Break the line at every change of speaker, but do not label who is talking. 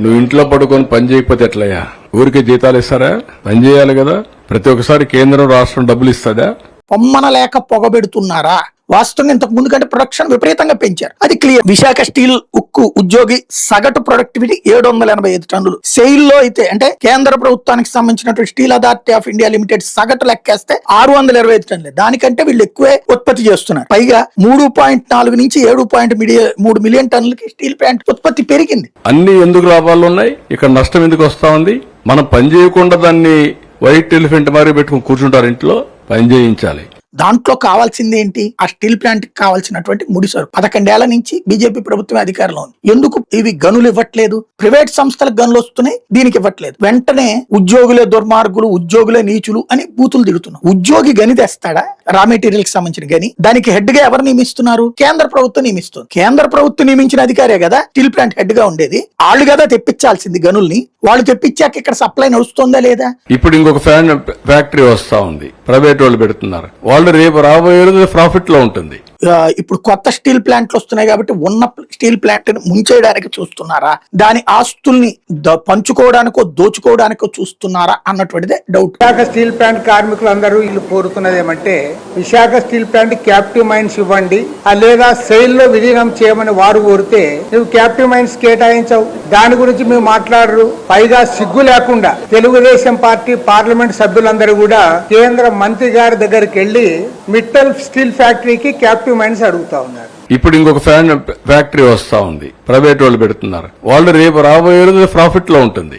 నువ్వు ఇంట్లో పడుకొని పని చేయకపోతే ఎట్లయ్యా? ఊరికే జీతాలు ఇస్తారా? పని చేయాలి కదా. ప్రతి ఒక్కసారి కేంద్రం రాష్ట్రం డబ్బులు ఇస్తుందా?
పొమ్మన లేక పొగబెడుతున్నారా? వాస్తవంగా ఇంతకు ముందు కంటే ప్రొడక్షన్ విపరీతంగా పెంచారు. అది క్లియర్ విశాఖ స్టీల్ ఉక్కు ఉద్యోగి సగటు ప్రొడక్టివిటీ ఏడు వందల ఎనభై ఐదు టన్నులు. సెయిల్లో అయితే అంటే కేంద్ర ప్రభుత్వానికి సంబంధించినటువంటి steel authority of India limited సగటు లెక్కేస్తే ఆరు వందల ఇరవై ఐదు టన్నులు. దానికంటే వీళ్ళు ఎక్కువే ఉత్పత్తి చేస్తున్నారు. పైగా మూడు పాయింట్ నాలుగు నుంచి ఏడు పాయింట్ మూడు మిలియన్ టన్నులకి స్టీల్ ప్లాంట్ ఉత్పత్తి పెరిగింది.
అన్ని ఎందుకు లాభాలు ఉన్నాయి? ఇక్కడ నష్టం ఎందుకు వస్తా ఉంది? మనం పని చేయకుండా దాన్ని వైట్ ఎలిఫెంట్ మరి పెట్టుకుని కూర్చుంటారు ఇంట్లో. పని చేయించాలి
దాంట్లో కావాల్సింది ఏంటి? ఆ స్టీల్ ప్లాంట్కి కావాల్సినటువంటి ముడిసరు పదకొండేళ్ళ నుంచి బీజేపీ ప్రభుత్వం అధికారంలో ఉంది. ఎందుకు ఇవి గనులు ఇవ్వట్లేదు? ప్రైవేట్ సంస్థలకు గనులు వస్తున్నాయి దీనికి ఇవ్వట్లేదు. వెంటనే ఉద్యోగులే దుర్మార్గులు ఉద్యోగులే నీచులు అని బూతులు దిగుతున్నాం ఉద్యోగి గని తెస్తాడా? రా మెటీరియల్కి సంబంధించిన గని. దానికి హెడ్గా ఎవరు నియమిస్తున్నారు? కేంద్ర ప్రభుత్వం నియమిస్తుంది. కేంద్ర ప్రభుత్వం నియమించిన అధికారే కదా? స్టీల్ ప్లాంట్ హెడ్గా ఉండేది. వాళ్ళు కదా తెప్పించాల్సింది గనుల్ని. వాళ్ళు తెప్పించాక ఇక్కడ సప్లై నడుస్తుందా లేదా?
ఇప్పుడు ఇంకొక ఫ్యాన్ ఫ్యాక్టరీ వస్తా ఉంది. ప్రైవేట్ వాళ్ళు పెడుతున్నారు. వాళ్ళు రేపు రాబోయే ప్రాఫిట్లో ఉంటుంది.
ఇప్పుడు కొత్త స్టీల్ ప్లాంట్లు వస్తున్నాయి కాబట్టి ఉన్న స్టీల్ ప్లాంట్ని ముంచేయడానికి చూస్తున్నారా? దాని ఆస్తుల్ని పంచుకోవడానికో దోచుకోవడానికో చూస్తున్నారా అన్నటువంటిదే డౌట్
విశాఖ స్టీల్ ప్లాంట్ కార్మికులు అందరూ వీళ్ళు కోరుతున్నది ఏమంటే Visakha steel plant captive mines ఇవ్వండి లేదా సెయిల్లో విలీనం చేయమని వారు కోరితే నువ్వు క్యాప్టివ్ మైన్స్ కేటాయించవు. దాని గురించి మేము మాట్లాడరు. పైగా సిగ్గు లేకుండా తెలుగుదేశం పార్టీ పార్లమెంట్ సభ్యులందరూ కూడా కేంద్ర మంత్రి గారి దగ్గరికి వెళ్ళి మిట్టల్ స్టీల్ ఫ్యాక్టరీకి ప్రొడక్టివ్ మైండ్స్ అడుగుతా ఉన్నారు.
ఇప్పుడు ఇంకొక ఫ్యాన్ ఫ్యాక్టరీ వస్తా ఉంది. ప్రైవేట్ వాళ్ళు పెడుతున్నారు. వాళ్ళు రేపు రాబోయే రోజు ప్రాఫిట్లో ఉంటుంది.